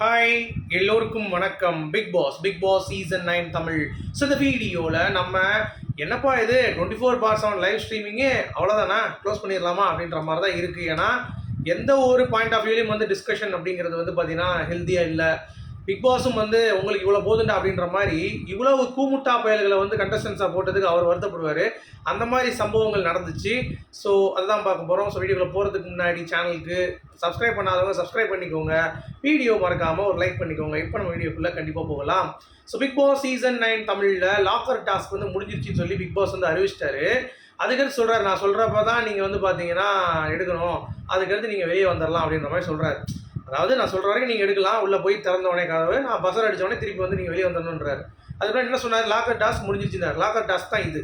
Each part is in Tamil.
ஹாய் எல்லோருக்கும் வணக்கம். Bigg Boss Bigg Boss season nine Tamil. So இந்த வீடியோவில் நம்ம என்னப்பா இது? Twenty four by seven live streaming அவ்வளோதானா க்ளோஸ் பண்ணிடலாமா? அப்படின்ற மாதிரி தான் இருக்குது ஏன்னா எந்த ஒரு பாயிண்ட் ஆஃப் வியூலையும் வந்து டிஸ்கஷன் அப்படிங்கிறது வந்து பார்த்திங்கன்னா ஹெல்த்தியாக இல்லை. பிக் பாஸும் வந்து உங்களுக்கு இவ்வளோ போதுண்டா அப்படின்ற மாதிரி இவ்வளவு கூமுட்டா பயல்களை வந்து கண்டஸ்டன்ஸாக போட்டதுக்கு அவர் வருத்தப்படுவார். அந்த மாதிரி சம்பவங்கள் நடந்துச்சு. ஸோ அதுதான் பார்க்க போகிறோம் ஸோ வீடியோவில் போகிறதுக்கு முன்னாடி சேனலுக்கு சப்ஸ்கிரைப் பண்ணாதவங்க சப்ஸ்கிரைப் பண்ணிக்கோங்க. வீடியோ மறக்காமல் ஒரு லைக் பண்ணிக்கோங்க. இப்போ நம்ம வீடியோக்குள்ளே கண்டிப்பாக போகலாம். So Bigg Boss season nine தமிழில் லாக்கர் டாஸ்க் வந்து முடிஞ்சிருச்சுன்னு சொல்லி பிக் பாஸ் வந்து அறிவிச்சிட்டாரு. அதுக்கடுத்து சொல்கிறாரு நான் சொல்கிறப்ப தான் நீங்கள் வந்து பார்த்தீங்கன்னா எடுக்கணும். அதுக்கடுத்து நீங்கள் வெளியே வந்துடலாம் அப்படின்ற மாதிரி சொல்கிறாரு அதாவது நான் சொல்கிற வரைக்கும் நீங்கள் எடுக்கலாம் உள்ளே போய் திறந்த உடனே கதவு நான் பசர் அடிச்ச உடனே திருப்பி வந்து நீங்கள் வெளியே வந்துடணுன்றாரு அதுக்கப்புறம் என்ன சொன்னார்? லாக்கர் டாஸ்க் முடிஞ்சிருச்சுனார் லாக்கர் டாஸ்க் தான் இது.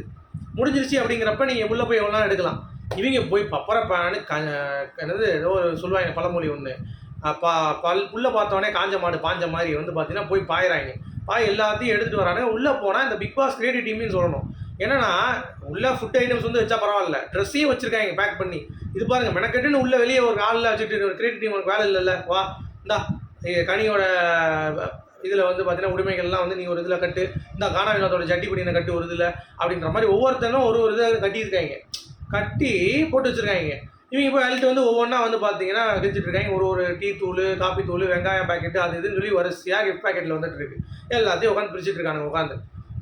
முடிஞ்சிருச்சு அப்படிங்கிறப்ப நீங்கள் உள்ளே போய் எவ்வளோ எடுக்கலாம்? இவங்க போய் பப்பரப்பானு க என்னது ஏதோ சொல்லுவாங்க பழமொழி ஒன்று பா பல் உள்ளே பார்த்தோடனே காஞ்ச மாடு பாஞ்ச மாதிரி வந்து பார்த்தீங்கன்னா போய் பாயிறாங்க பாய் எல்லாத்தையும் எடுத்துகிட்டு வராங்க உள்ளே போனால் இந்த பிக் பாஸ் கிரியேட்டிவ் டீம்னு சொல்லணும். என்னன்னா உள்ள ஃபுட் ஐட்டம்ஸ் வந்து வச்சா பரவாயில்ல. ட்ரெஸ்ஸையும் வச்சிருக்காங்க பேக் பண்ணி. இது பாருங்க மெனக்கட்டுன்னு உள்ள வெளியே ஒரு ஆளில் வச்சுட்டு ஒரு கிரியேட்டிவ் டீம் வேலை இல்லைல்ல வா. இந்தா கனியோட இதில் வந்து பார்த்தீங்கன்னா உரிமைகள்லாம் வந்து நீ ஒரு இதில் கட்டு. இந்த கானா வினோதோட ஜட்டி பிடினை கட்டு ஒரு இதில் அப்படின்ற மாதிரி ஒவ்வொருத்தனும் ஒரு ஒரு இதை கட்டியிருக்காங்க கட்டி போட்டு வச்சுருக்காங்க. இவங்க இப்போ அழிட்டு வந்து ஒவ்வொன்றா வந்து பார்த்தீங்கன்னா கிழிச்சிட்டு இருக்காங்க. ஒரு ஒரு டீ தூள் காப்பி தூள் வெங்காயம் பாக்கெட்டு அது இதுன்னு சொல்லி வரிசையாக கிஃப்ட் பாக்கெட்டில் வந்துட்டு இருக்கு. எல்லாத்தையும் உட்காந்து பிரிச்சுட்டு இருக்காங்க உட்காந்து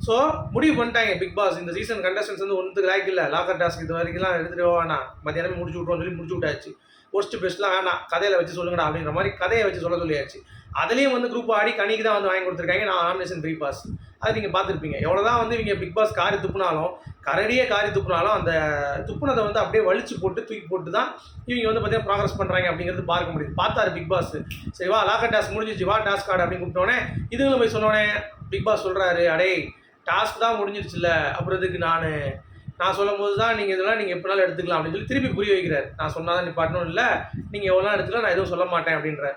ஸோ முடிவு பண்ணிட்டாங்க பிக் பாஸ் இந்த சீசன் கண்டஸ்டன்ஸ் வந்து ஒன்றுக்கு லாய்க்கு இல்லை. லாக்கர் டாஸ்க் இது வரைக்கும்லாம் எடுத்துகிட்டு வேணாம். மத்தியானமே முடிச்சு விட்ருவோம் சொல்லி முடிச்சு விட்டாச்சு. ஒஸ்ட்டு பெஸ்ட்லாம் வேணாம். கதையில் வச்சு சொல்லுங்கடா அப்படின்ற மாதிரி கதையை வச்சு சொல்ல சொல்லியாச்சு. அதுலேயும் வந்து குரூப் ஆடி கணிக்கு தான் வந்து வாங்கி கொடுத்துருக்காங்க. நான் நாமினேஷன் பிக் பாஸ் அது நீங்கள் பார்த்துருப்பீங்க. எவ்வளோ தான் வந்து இவங்க பிக் பாஸ் காரி துப்புனாலும் கரடியே காரி துப்புனாலும் அந்த துப்புனதை வந்து அப்படியே வலிச்சு போட்டு தூக்கி போட்டு தான் இவங்க வந்து பார்த்தீங்கன்னா ப்ராக்ரஸ் பண்ணுறாங்க அப்படிங்கிறது பார்க்க முடியுது. பார்த்தாரு பிக் பாஸ் சரி வா லாக்கர் டாஸ்க் முடிஞ்சிச்சு. வா டாஸ்க் கார்டு அப்படின்னு கூப்பிட்டோன்னே இதுங்களும் போய் சொன்னோடனே பிக் பாஸ் சொல்கிறாரு அடே டாஸ்க் தான் முடிஞ்சிருச்சுல்ல. அப்புறம் இதுக்கு நான் நான் சொல்லும் போது தான் நீங்கள் இதெல்லாம் நீங்கள் எப்படினாலும் எடுத்துக்கலாம் அப்படின்னு சொல்லி திருப்பி புரிய வைக்கிறார். நான் சொன்னால் தான் நிப்பாட்டணும் இல்லை நீங்கள் எவ்வளோ எடுத்துக்கலாம் நான் எதுவும் சொல்ல மாட்டேன் அப்படின்ற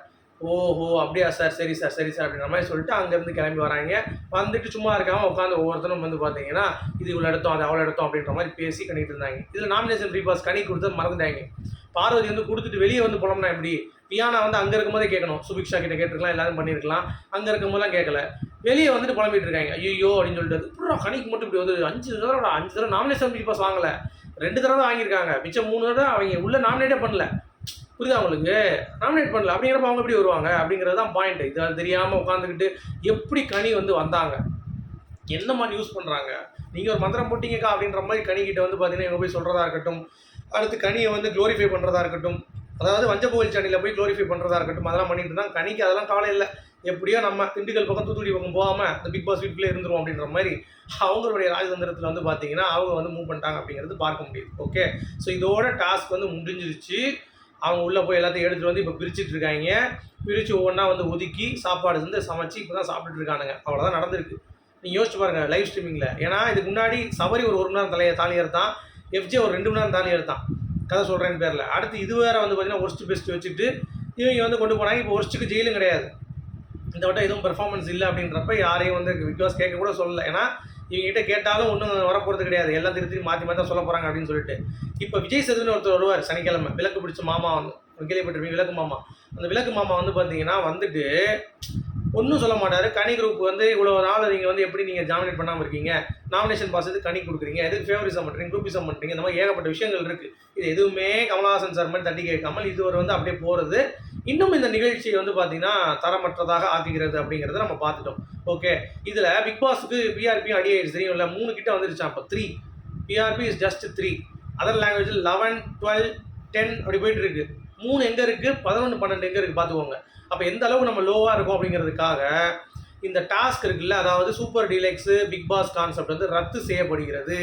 ஓஹோ அப்படியா சார்? சரி சார் சரி சார் அப்படின்ற மாதிரி சொல்லிட்டு அங்கேருந்து கிளம்பி வராங்க. வந்துட்டு சும்மா இருக்காமல் உட்காந்து ஒவ்வொருத்தரும் வந்து பார்த்தீங்கன்னா இது இவ்வளோ இடத்தோம் அது அவ்வளோ இடத்தோம் அப்படின்ற மாதிரி பேசி கணிட்டு இருந்தாங்க. இதில் நாமினேஷன் ஃப்ரீ பாஸ் கணி கொடுத்தது மறந்துட்டாங்க. பார்வதி வந்து கொடுத்துட்டு வெளியே வந்து போனோம்னா எப்படி? பியானா வந்து அங்கே இருக்கும்போதே கேட்கணும். சுபிக்ஷா கிட்ட கேட்டிருக்கலாம் எல்லாரும் பண்ணியிருக்கலாம் அங்கே இருக்கும்போதெல்லாம் கேட்கல. வெளியே வந்துட்டு புலம்பிட்டு இருக்காங்க ஐயோ அப்படின்னு சொல்லிட்டு அப்புறம் கணிக்கு மட்டும் இப்படி வந்து அஞ்சு தடவை அஞ்சு தடவை நாமினேஷன் ஃப்ரீ பாஸ் வாங்கலை. ரெண்டு தடவை தான் வாங்கியிருக்காங்க. மிச்சம் மூணு தடவை அவங்க உள்ள நாமினேட்டே பண்ணல. புரியுதா அவங்களுக்கு நாமினேட் பண்ணல. அப்படிங்கிறப்ப அவங்க எப்படி வருவாங்க? அப்படிங்கிறது தான் பாயிண்ட் இது அது தெரியாமல் உட்காந்துக்கிட்டு எப்படி கனி வந்து வந்தாங்க? என்ன மாதிரி யூஸ் பண்ணுறாங்க நீங்கள் ஒரு மந்திரம் போட்டிங்கக்கா அப்படின்ற மாதிரி கனிக்கிட்ட வந்து பார்த்தீங்கன்னா இவங்க போய் சொல்கிறதா இருக்கட்டும். அடுத்து கனியை வந்து க்ளோரிஃபை பண்ணுறதா இருக்கட்டும். அதாவது வஞ்சகோவில் சேனலில் போய் க்ளோரிஃபை பண்ணுறதா இருக்கட்டும். அதெல்லாம் பண்ணிட்டு இருந்தாங்க. கனிக்கு அதெல்லாம் கவலை இல்லை. எப்படியோ நம்ம திண்டுக்கல் பக்கம் தூத்துக்குடி பக்கம் போகாமல் இந்த பிக் பாஸ் வீட்டுக்குள்ளே இருந்துருவோம் அப்படின்ற மாதிரி அவங்களுடைய ராஜதந்திரத்தில் வந்து பார்த்தீங்கன்னா அவங்க வந்து மூவ் பண்ணிட்டாங்க அப்படிங்கிறது பார்க்க முடியுது. ஓகே ஸோ இதோட டாஸ்க் வந்து முடிஞ்சிருச்சு. அவங்க உள்ளே போய் எல்லாத்தையும் எடுத்துகிட்டு வந்து இப்போ பிரிச்சுட்டு இருக்காங்க. பிரித்து ஒவ்வொன்றா வந்து ஒதுக்கி சாப்பாடு வந்து சமைச்சு இப்போ தான் சாப்பிட்டுட்டு இருக்கானுங்க. அவ்வளோதான் நடந்திருக்கு. நீங்கள் யோசிச்சு பாருங்கள் லைவ் ஸ்ட்ரீமிங்கில் ஏன்னா இதுக்கு முன்னாடி சபரி ஒரு ஒரு மணி நேரம் தலையை தாலி எடுத்தான் எஃப்ஜே ஒரு ரெண்டு மணி நேரம் தாலி எடுத்தான் கதை சொல்கிறேன்னு பேரில். அடுத்து இது வேறு வந்து பார்த்தீங்கன்னா ஒர்ஸ்ட் பெஸ்ட் வச்சுட்டு இவங்க வந்து கொண்டு போனாங்க. இப்போ ஒர்ஸ்ட்டுக்கு ஜெயிலும் கிடையாது. இந்த வட்டம் எதுவும் பெர்ஃபார்மன்ஸ் இல்லை அப்படின்றப்ப யாரையும் வந்து பிக் கேட்க கூட சொல்லலை. ஏன்னா இவங்ககிட்ட கேட்டாலும் ஒன்றும் வரப்போகிறது கிடையாது. எல்லாம் திருப்பி மாற்றி மாற்றி தான் சொல்ல போகிறாங்க அப்படின்னு சொல்லிட்டு. இப்போ விஜய் சேதுன்னு ஒருத்தர் வருவார் சனிக்கிழமை. விளக்கு பிடிச்ச மாமா வந்து கேள்விப்பட்டிருப்பீங்க விளக்கு மாமா. அந்த விளக்கு மாமா வந்து பார்த்தீங்கன்னா வந்துட்டு ஒன்றும் சொல்ல மாட்டார். கனி குரூப் வந்து இவ்வளோ நாள் நீங்கள் வந்து எப்படி நீங்கள் ஜாமினேட் பண்ணாமல் இருக்கீங்க? நாமினேஷன் பாஸ் எதுக்கு கனி கொடுக்குறீங்க. எதுக்கு ஃபேவரிசம் பண்ணுறீங்க குரூப்பிசம் பண்ணுறீங்க இந்த மாதிரி ஏகப்பட்ட விஷயங்கள் இருக்குது இது எதுவுமே கமலஹாசன் சார் மாதிரி தட்டி கேட்காமல் இது ஒரு வந்து அப்படியே போகிறது இன்னும் இந்த நிகழ்ச்சியை வந்து பார்த்தீங்கன்னா தரமற்றதாக ஆக்குகிறது அப்படிங்கிறத நம்ம பார்த்துட்டோம். ஓகே இதில் பிக் பாஸுக்கு பிஆர்பி அடி ஆயிடுச்சு. இல்லை? மூணு கிட்ட வந்துருச்சான் அப்போ three TRP is just three other லாங்குவேஜில் லெவன் டுவெல் டென் அப்படி போயிட்டு இருக்கு. மூணு எங்கே இருக்குது பதினொன்று பன்னெண்டு எங்கே இருக்குது பார்த்துக்கோங்க அப்போ எந்த அளவுக்கு நம்ம லோவாக இருக்கும் அப்படிங்கிறதுக்காக இந்த டாஸ்க் இருக்குல்ல? அதாவது super deluxe Bigg Boss concept வந்து ரத்து செய்யப்படுகிறது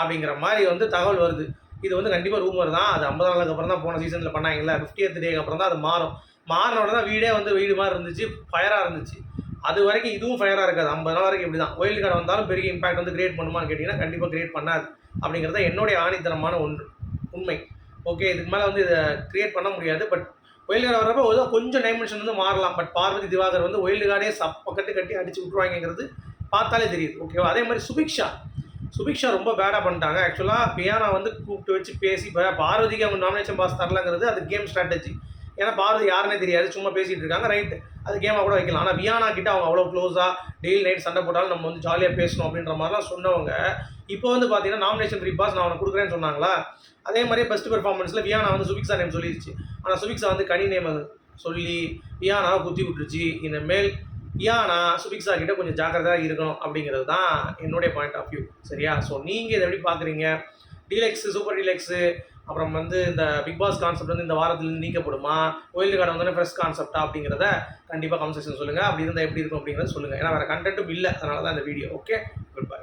அப்படிங்கிற மாதிரி வந்து தகவல் வருது. இது வந்து கண்டிப்பாக ரூமர் தான். அது ஐம்பது நாளுக்கு அப்புறம் தான் போன சீசனில் பண்ணாங்கல்ல. ஃபிஃப்டியத் டேக்கு அப்புறம் தான் அது மாறும். மாறினோட தான் வீடே வந்து வீடு மாதிரி இருந்துச்சு. ஃபயராக இருந்துச்சு. அது வரைக்கும் இதுவும் ஃபயராக இருக்காது. ஐம்பது நாள் வரைக்கும் இப்படி தான் ஒயில் கார்டு வந்தாலும் பெரிய இம்பாக்ட் வந்து கிரியேட் பண்ணுமான்னு கேட்டிங்கன்னா கண்டிப்பாக கிரியேட் பண்ணாது. அப்படிங்கிறது என்னுடைய ஆணித்தனமான ஒன்று. உண்மை. ஓகே இதுக்கு மேலே வந்து இதை கிரியேட் பண்ண முடியாது. பட் ஒயில்டு கார்டு வர்றப்போ ஏதோ கொஞ்சம் டைமென்ஷன் வந்து மாறலாம். பட் பார்வதி திவாகர் வந்து ஒயில்டு கார்டே சப்ப கட்டி அடிச்சு விட்ருவாங்கங்கிறது பார்த்தாலே தெரியுது. ஓகேவா அதே மாதிரி சுபிக்ஷா. சுபிக்ஷா ரொம்ப பேடாக பண்ணிட்டாங்க. ஆக்சுவலாக பியானா வந்து கூப்பிட்டு வச்சு பேசி இப்போ பார்வதிக்கு அவங்க நாமினேஷன் பாஸ் தரலங்கிறது அது கேம் ஸ்ட்ராட்டஜி ஏன்னா பார்வதி யாருன்னே தெரியாது சும்மா பேசிகிட்டு இருக்காங்க. ரைட்டு அது கேமாக கூட வைக்கலாம். ஆனால் வியானா கிட்ட அவங்க அவ்வளோ க்ளோஸாக டெய்லி நைட் சண்டை போட்டாலும் நம்ம வந்து ஜாலியாக பேசணும் அப்படின்ற மாதிரிலாம் சொன்னவங்க இப்போ வந்து பார்த்தீங்கன்னா நாமினேஷன் ஃப்ரீ பாஸ் நான் அவனை கொடுக்குறேன்னு சொன்னாங்களா? அதே மாதிரி பெஸ்ட் பெர்ஃபார்மன்ஸில் வியானா வந்து சுபிக்ஸா நேம் சொல்லிடுச்சு ஆனால் சுபிக்ஸா வந்து கனி நேம் சொல்லி வியானாவை குத்தி விட்டுருச்சு. இனிமேல் வியானா சுபிக்ஸா கிட்ட கொஞ்சம் ஜாக்கிரதையாக இருக்கணும் அப்படிங்கிறது தான் என்னுடைய பாயிண்ட் ஆஃப் வியூ சரியா? ஸோ நீங்கள் இதை எப்படி பார்க்குறீங்க டீலெக்ஸ் சூப்பர் டீலெக்ஸு அப்புறம் வந்து இந்த பிக் பாஸ் கான்செப்ட் வந்து இந்த வாரத்துலேருந்து நீக்கப்படுமா? ஒயில்டு கார்டு வந்து ஃப்ரெஷ் கான்செப்டா அப்படிங்கிறத கண்டிப்பாக கமெண்ட் சொல்லுங்கள் அப்படி இருந்தால் எப்படி இருக்கும் அப்படிங்கிறத சொல்லுங்கள் ஏன்னா வேறு கண்டென்ட்டும் இல்லை. அதனால தான் இந்த வீடியோ ஓகே குட் பை